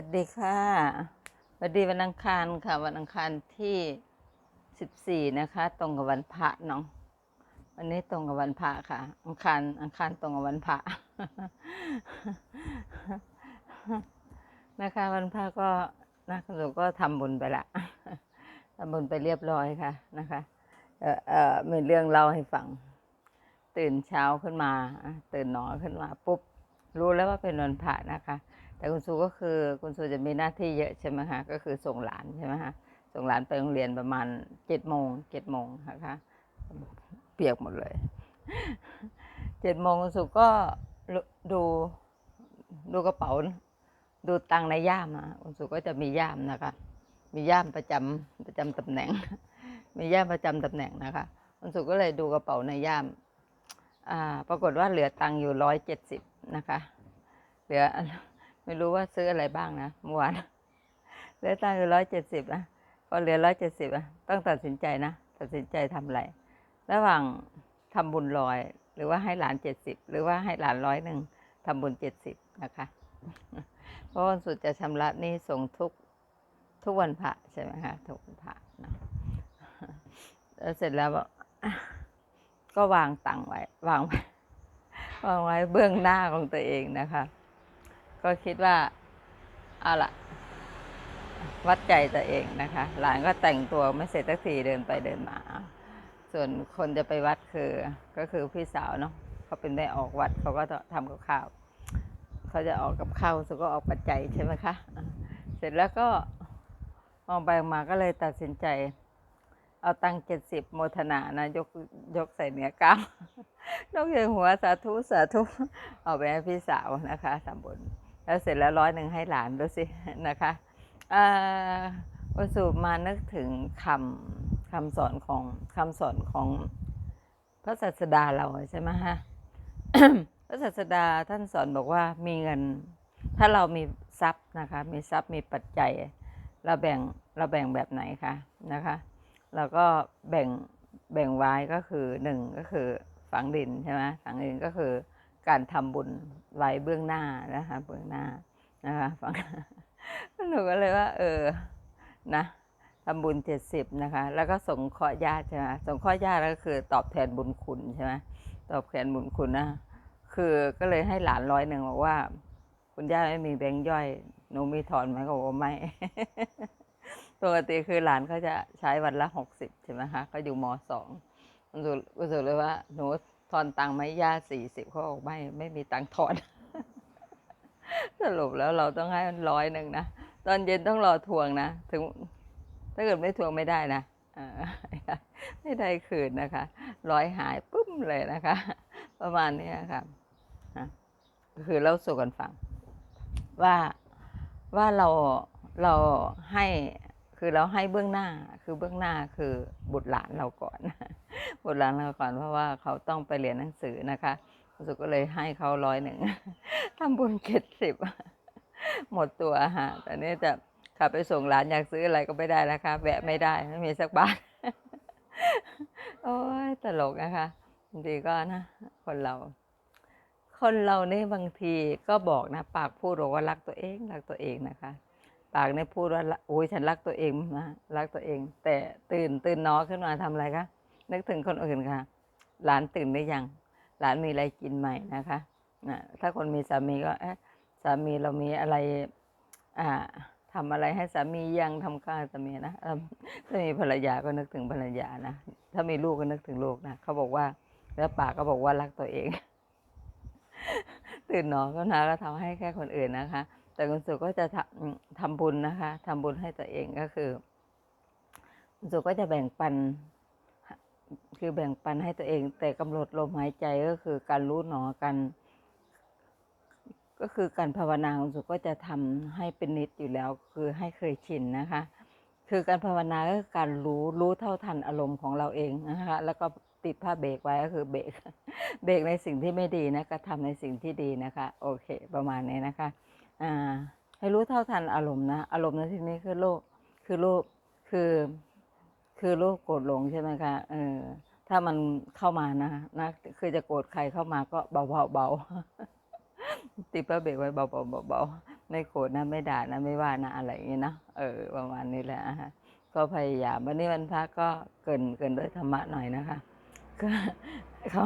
วัสดีค่ะสวัสดีวันอังคารค่ะ วันอังคารที่สิบสี่นะคะ ตรงกับวันพระเนาะวันนี้ตรงกับวันพระค่ะ อังคารอังคารตรงกับวันพระนะคะ วันพระก็นะคุณสุก็ทำบุญไปละทำบุญไปเรียบร้อยค่ะนะคะเออเออมีเรื่องเล่าให้ฟัง ตื่นเช้าขึ้นมา ตื่นหนอขึ้นมาปุ๊บรู้แล้วว่าเป็นวันพระนะคะ แต่คุณครูก็คือคุณครูจะมีหน้าที่เยอะใช่ไหมคะก็คือส่งหลานใช่ไหมคะส่งหลานไปโรงเรียนประมาณเจ็ดโมงเจ็ดโมงนะคะเปียกหมดเลยเจ็ดโมงคุณครูก็ดูดูกระเป๋าดูตังในย่ามอะคุณครูก็จะมีย่ามนะคะ มีย่ามประจำประจำตำแหน่ง มีย่ามประจำตำแหน่งนะคะคุณครูก็เลยดูกระเป๋าในย่าม อ่า ปรากฏว่าเหลือตังอยู่ร้อยเจ็ดสิบนะคะ เหลือ ไม่รู้ว่าซื้ออะไรบ้างนะเมื่อวานเหลือตังค์อยู่ร้อยเจ็ดสิบนะพอเหลือร้อยเจ็ดสิบอะต้องตัดสินใจนะตัดสินใจทำอะไร ระหว่างทำบุญร้อย หรือว่าให้หลานเจ็ดสิบหรือว่าให้หลานร้อยหนึ่งทำบุญเจ็ดสิบนะคะ เพราะวันสุดจะชำระหนี้ส่งทุกทุกวันพระใช่ไหมคะทุกวันพระนะแล้วเสร็จแล้วก็วางตังค์ไว้ วางไว้วางไว้เบื้องหน้าของตัวเองนะคะ ก็คิดว่าเอาละวัดใจตัวเองนะคะ หลานก็แต่งตัวไม่เสร็จสักทีเดินไปเดินมา ส่วนคนจะไปวัดคือก็คือพี่สาวเนาะเขาเป็นได้ออกวัดเขาก็ทำกับข้าวเขาจะออกกับข้าวสุก็ออกปัจจัยใช่ไหมคะเสร็จแล้วก็มองไปมองมาก็เลยตัดสินใจ เอาตังเจ็ดสิบโมทนานะ ยกยกใส่เนื้อก้ามนกยังหัวสาธุสาธุเอาไปให้พี่สาวนะคะทำบุญ แล้วเสร็จแล้วร้อยหนึ่งให้หลานดูสินะคะอ่าวันสูบมานึกถึงคำคำสอนของคำสอนของพระศาสดาเราใช่ไหมฮะพระศาสดาท่านสอนบอกว่ามีเงิน ถ้าเรามีทรัพย์นะคะมีทรัพย์มีปัจจัย เราแบ่งเราแบ่งแบบไหนคะนะคะเราก็แบ่งแบ่งไว้ก็คือหนึ่งก็คือฝังดินใช่ไหมฝังดินก็คือ การทำบุญไว้เบื้องหน้านะคะเบื้องหน้านะคะฝังหนูก็เลยว่า เออนะทำบุญเจ็ดสิบนะคะ แล้วก็สงเคราะห์ญาติใช่ไหมสงเคราะห์ญาติก็คือตอบแทนบุญคุณใช่ไหมตอบแทนบุญคุณนะคือก็เลยให้หลานร้อยหนึ่งบอกว่า คุณย่าไม่มีแบงค์ย่อยหนูมีถอนไหมก็บอกว่าไม่ปกติคือหลานเขาจะใช้วันละหกสิบใช่ไหมคะเขาอยู่มสองรู้สึกรู้สึกเลยว่าหนู ทอนตังค์ไหมย่าสี่สิบเขาบอกไม่ไม่มีตังค์ทอน สรุปแล้วเราต้องให้ร้อยหนึ่งนะ ตอนเย็นต้องรอทวงนะ ถึง ถ้าเกิดไม่ทวงไม่ได้นะไม่ได้คืนนะคะ ร้อยหายปุ้มเลยนะคะ ประมาณนี้ค่ะอะคือเล่าสู่กันฟัง ว่าว่าเราเราให้คือเราให้เบื้องหน้าคือเบื้องหน้าคือบุตรหลานเราก่อน บุตรหลานเราก่อนเพราะว่าเขาต้องไปเรียนหนังสือนะคะรู้สึกก็เลยให้เขาร้อยหนึ่งทำบุญเจ็ดสิบหมดตัวฮะแต่นี้จะขับไปส่งหลานอยากซื้ออะไรก็ไม่ได้นะคะ แวะไม่ได้ไม่มีสักบาทโอ้ยตลกนะคะบางทีก็นะคนเรา คนเราเนี่ยบางทีก็บอกนะ ปากพูดบอกว่ารักตัวเองรักตัวเองนะคะปากเนี่ยพูดว่าโอ้ยฉันรักตัวเองนะรักตัวเอง แต่ตื่นตื่นนอนขึ้นมาทำอะไรคะ นึกถึงคนอื่นค่ะ หลานตื่นหรือยัง หลานมีอะไรกินใหม่นะคะนะถ้าคนมีสามีก็สามีเรามีอะไรอ่าทำอะไรให้สามียังทำข้าวสามีนะถ้ามีภรรยาก็นึกถึงภรรยานะ ถ้ามีลูกก็นึกถึงลูกนะเขาบอกว่าแล้วปากก็บอกว่ารักตัวเอง ตื่นนอนก็นะก็ทำให้แค่คนอื่นนะคะ แต่คุณสุก็จะทำทำบุญนะคะทำบุญให้ตัวเองก็คือคุณสุก็จะแบ่งปัน คือแบ่งปันให้ตัวเอง แต่กำหนดลมหายใจก็คือการรู้หนอกัน ก็คือการภาวนาของสุก็จะทำให้เป็นนิดอยู่แล้ว คือให้เคยชินนะคะ คือการภาวนาก็คือการรู้รู้เท่าทันอารมณ์ของเราเองนะคะแล้วก็ติดผ้าเบรกไว้ก็คือเบรกเบรกในสิ่งที่ไม่ดีนะก็ทำในสิ่งที่ดีนะคะ โอเค ประมาณนี้นะคะอ่าให้รู้เท่าทันอารมณ์นะ อารมณ์ในที่นี้คือโลกคือโลกคือ คือโลกโกรธหลงใช่ไหมคะเออถ้ามันเข้ามานะนะคือจะโกรธใครเข้ามาก็เบาเบาติดผ้าเบรกไว้เบาเบาไม่โกรธนะไม่ด่านะไม่ว่านะอะไรอย่างนี้นะเออประมาณนี้แหละก็พยายามวันนี้วันพระก็เกินเกินด้วยธรรมะหน่อยนะคะก็เขา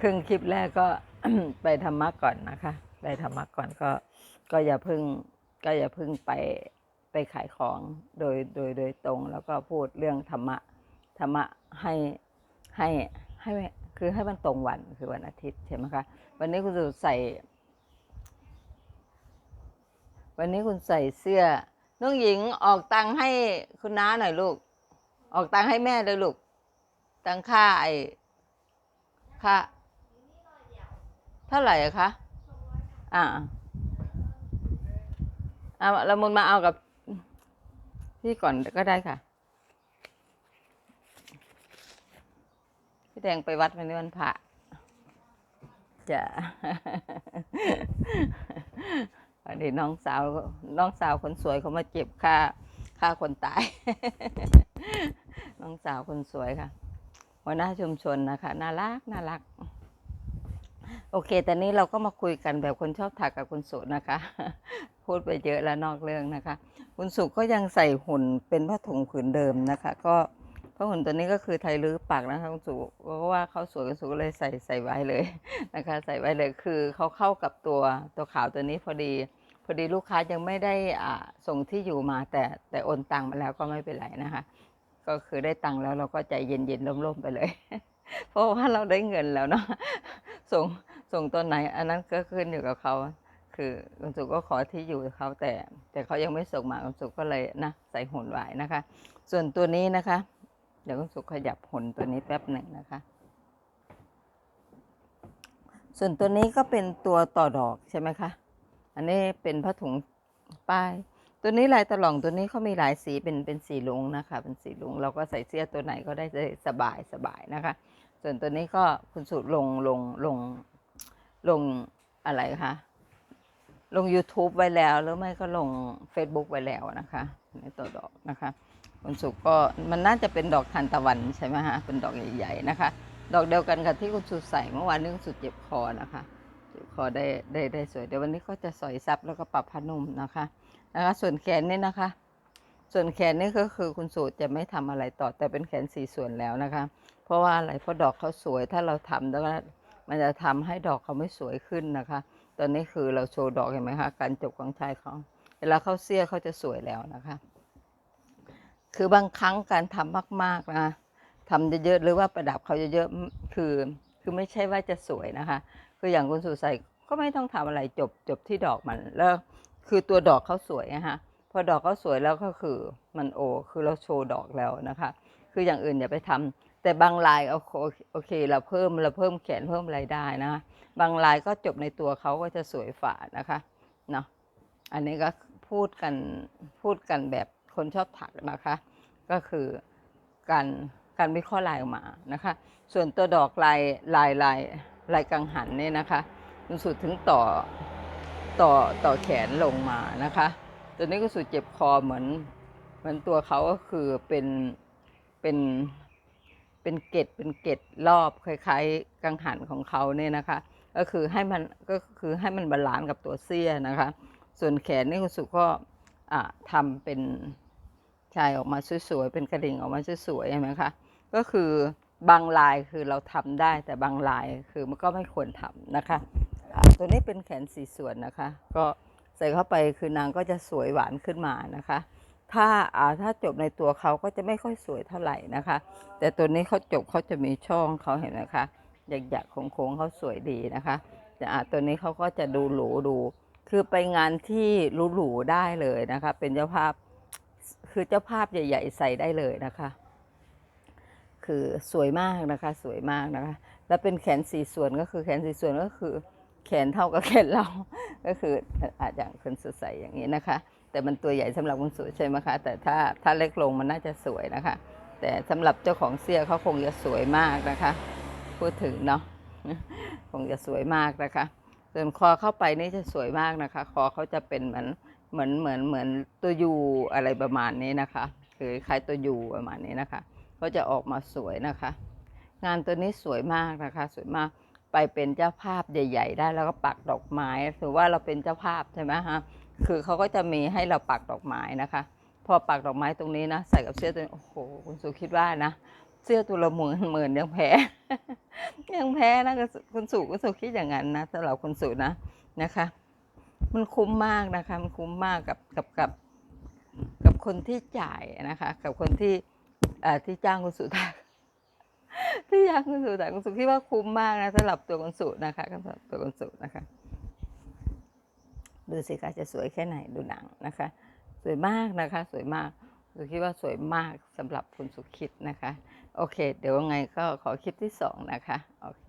ครึ่งคลิปแรกก็ไปธรรมะก่อนนะคะ ไปธรรมะก่อนก็ ก็อย่าพึ่งก็อย่าพึ่งไป ไปขายของโดยโดยโดยตรง แล้วก็พูดเรื่องธรรมะธรรมะให้ให้ให้คือให้มันตรงวันคือวันอาทิตย์ใช่ไหมคะวันนี้คุณสุใส่ วันนี้คุณใส่เสื้อน้องหญิงออกตังค์ให้คุณน้าหน่อยลูก ออกตังค์ให้แม่เลยลูก ตังค่าไอ้ค่าเท่าไหร่อะคะอ่าเอาละมุนมาเอากับ พี่ก่อนก็ได้ค่ะ พี่แดงไปวัดวันนี้วันพระจะวันนี้น้องสาวน้องสาวคนสวยเขามาเจ็บค่าค่าคนตาย น้องสาวคนสวยค่ะหัวหน้าชุมชนนะคะ น่ารักน่ารัก โอเค แต่นี้เราก็มาคุยกันแบบคนชอบถักกับคุณสุนะคะ พูดไปเยอะแล้วนอกเรื่องนะคะ คุณสุก็ยังใส่หุ่นเป็นผ้าถุงผืนเดิมนะคะ ก็ผ้าหุ่นตัวนี้ก็คือไทยลื้อปักนะคะคุณสุเพราะว่าเขาสวยคุณสุก็เลยใส่ใส่ไว้เลยนะคะ ใส่ไว้เลยคือเขาเข้ากับตัวตัวขาวตัวนี้พอดีพอดีลูกค้ายังไม่ได้อ่าส่งที่อยู่มาแต่แต่โอนตังมาแล้วก็ไม่เป็นไรนะคะ ก็คือได้ตังค์แล้วเราก็ใจเย็นๆร่มๆไปเลย เพราะว่าเราได้เงินแล้วเนาะส่งส่งตอนไหน อันนั้นก็ขึ้นอยู่กับเขาคือคุณสุก็ขอที่อยู่เขาแต่ แต่เขายังไม่ส่งมาคุณสุก็เลยนะใส่หุ่นไว้นะคะ ส่วนตัวนี้นะคะ เดี๋ยวคุณสุขยับหุ่นตัวนี้แป๊บหนึ่งนะคะ ส่วนตัวนี้ก็เป็นตัวต่อดอกใช่ไหมคะอันนี้เป็นผ้าถุงป้าย ตัวนี้ลายตะล่องตัวนี้เขามีหลายสีเป็นเป็นสีลุงนะคะ เป็นสีลุงเราก็ใส่เสื้อตัวไหนก็ได้สบายสบายนะคะ ส่วนตัวนี้ก็คุณสุลงลงลงลงอะไรคะลง YouTube ไว้แล้วหรือไม่ก็ลง Facebook ไว้แล้วนะคะในตัวดอกนะคะ คุณสุก็มันน่าจะเป็นดอกทานตะวันใช่ไหมฮะเป็นดอกใหญ่ๆนะคะ ดอกเดียวกันกับที่คุณสุใส่เมื่อวานนี้คุณสุเจ็บคอนะคะเจ็บคอได้ได้ได้สวยเดี๋ยววันนี้ก็จะสอยซับแล้วก็ปรับผ้านุ่มนะคะนะคะ ส่วนแขนนี่นะคะ ส่วนแขนนี่ก็คือคุณสูจะไม่ทำอะไรต่อแต่เป็นแขนสี่ส่วนแล้วนะคะ ราะว่าอะไรเพราะดอกเขาสวยถ้าเราทำแล้วมันจะทำให้ดอกเขาไม่สวยขึ้นนะคะ ตอนนี้คือเราโชว์ดอกเห็นไหมคะการจบของชายเขาเวลาเขาเสี้ยเขาจะสวยแล้วนะคะ คือบางครั้งการทำมาก ๆนะทำเยอะๆหรือว่าประดับเขาเยอะๆคือ คือไม่ใช่ว่าจะสวยนะคะ คืออย่างคุณสุใส่ก็ไม่ต้องทำอะไรจบจบที่ดอกมันแล้วคือตัวดอกเขาสวยนะคะพอดอกเขาสวยแล้วก็คือมันโอ คือเราโชว์ดอกแล้วนะคะ คืออย่างอื่นอย่าไปทำ แต่บางลายโอเคโอเคเราเพิ่มเราเพิ่มแขนเพิ่มอะไรได้นะบางลายก็จบในตัวเขาก็จะสวยฝ่านะคะเนาะอันนี้ก็พูดกันพูดกันแบบคนชอบถักนะคะ ก็คือการการวิเคราะห์ลายออกมานะคะ ส่วนตัวดอกลายลายลายลายกังหันเนี่ยนะคะคุณสุดถึงต่อต่อต่อแขนลงมานะคะตัวนี้ก็สุดเจ็บคอเหมือนเหมือนตัวเขาก็คือเป็นเป็น เป็นเกล็ดเป็นเกล็ดรอบคล้ายๆ กังหันของเขาเนี่ยนะคะ ก็คือให้มันก็คือให้มันบาลานซ์กับตัวเสี้ยนะคะ ส่วนแขนนี่คุณสุก็อ่าทำเป็นชายออกมาสวยๆเป็นกระดิ่งออกมาสวยๆใช่ไหมคะก็คือบางลายคือเราทำได้แต่บางลายคือมันก็ไม่ควรทำนะคะ ตัวนี้เป็นแขนสีส่วนนะคะ ก็ใส่เข้าไปคือนางก็จะสวยหวานขึ้นมานะคะ ถ้าอ่าถ้าจบในตัวเขาก็จะไม่ค่อยสวยเท่าไหร่นะคะ แต่ตัวนี้เขาจบเขาจะมีช่องเขาเห็นไหมคะหยักๆโค้งๆเขาสวยดีนะคะแต่อ่าตัวนี้เขาก็จะดูหรูดู คือไปงานที่หรูๆได้เลยนะคะ เป็นเจ้าภาพคือเจ้าภาพใหญ่ ๆ ใส่ได้เลยนะคะ คือสวยมากนะคะ สวยมากนะคะ แล้วเป็นแขนสี่ส่วนก็คือแขนสี่ส่วนก็คือ แขนเท่ากับแขนเรา ก็คืออาจอย่างคนสดใสอย่างนี้นะคะ แต่มันตัวใหญ่สำหรับคนสวยใช่ไหมคะ แต่ถ้าถ้าเล็กลงมันน่าจะสวยนะคะ แต่สำหรับเจ้าของเสื้อเขาคงจะสวยมากนะคะ พูดถึงเนาะคงจะสวยมากนะคะ ส่วนคอเข้าไปนี่จะสวยมากนะคะ คอเขาจะเป็นเหมือนเหมือนเหมือนเหมือนตัวยูอะไรประมาณนี้นะคะ คือคล้ายตัวยูประมาณนี้นะคะก็จะออกมาสวยนะคะ งานตัวนี้สวยมากนะคะ สวยมากไปเป็นเจ้าภาพใหญ่ ๆ ได้แล้วก็ปักดอกไม้ถือว่าเราเป็นเจ้าภาพใช่ไหมฮะ คือเขาก็จะมีให้เราปักดอกไม้นะคะ พอปักดอกไม้ตรงนี้นะ ใส่กับเสื้อตัวนี้โอ้โหคุณสุคิดว่านะ เสื้อตัวละหมื่นหมื่นยังแพ้ยังแพ้นะคุณสุคุณสุคิดอย่างนั้นนะสำหรับคุณสุนะนะคะ มันคุ้มมากนะคะมันคุ้มมากกับกับกับกับคนที่จ่ายนะคะ กับคนที่ที่จ้างคุณสุถ่าที่จ้างคุณสุถ่าคุณสุคิดว่าคุ้มมากนะสำหรับตัวคุณสุนะคะสำหรับตัวคุณสุนะคะ ดูสิคะจะสวยแค่ไหนดูหนังนะคะ สวยมากนะคะ สวยมากสุคิดว่าสวยมากสำหรับคุณสุคิดนะคะ โอเค เดี๋ยวไงก็ขอคลิปที่สองนะคะ โอเค